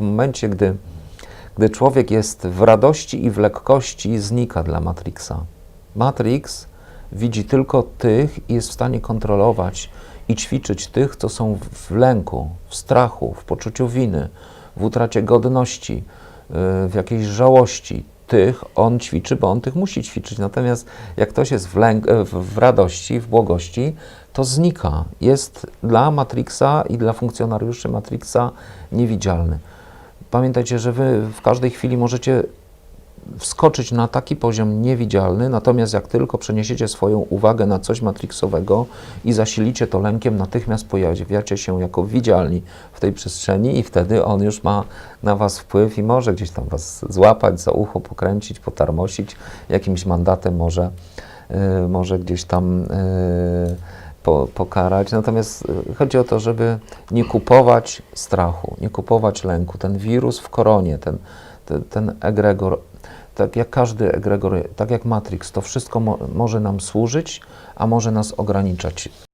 w momencie, gdy, gdy człowiek jest w radości i w lekkości, znika dla Matrixa. Matrix widzi tylko tych i jest w stanie kontrolować i ćwiczyć tych, co są w- lęku, w strachu, w poczuciu winy, w utracie godności, yy, w jakiejś żałości. Tych on ćwiczy, bo on tych musi ćwiczyć. Natomiast jak ktoś jest w, lęk, e, w radości, w błogości, to znika. Jest dla Matrixa i dla funkcjonariuszy Matrixa niewidzialny. Pamiętajcie, że wy w każdej chwili możecie wskoczyć na taki poziom niewidzialny, natomiast jak tylko przeniesiecie swoją uwagę na coś matrixowego i zasilicie to lękiem, natychmiast pojawiacie się jako widzialni w tej przestrzeni i wtedy on już ma na was wpływ i może gdzieś tam was złapać, za ucho pokręcić, potarmosić, jakimś mandatem może, y, może gdzieś tam y, po, pokarać. Natomiast y, chodzi o to, żeby nie kupować strachu, nie kupować lęku. Ten wirus w koronie, ten, ten, ten egregor, tak jak każdy egregor, tak jak Matrix, to wszystko mo może nam służyć, a może nas ograniczać.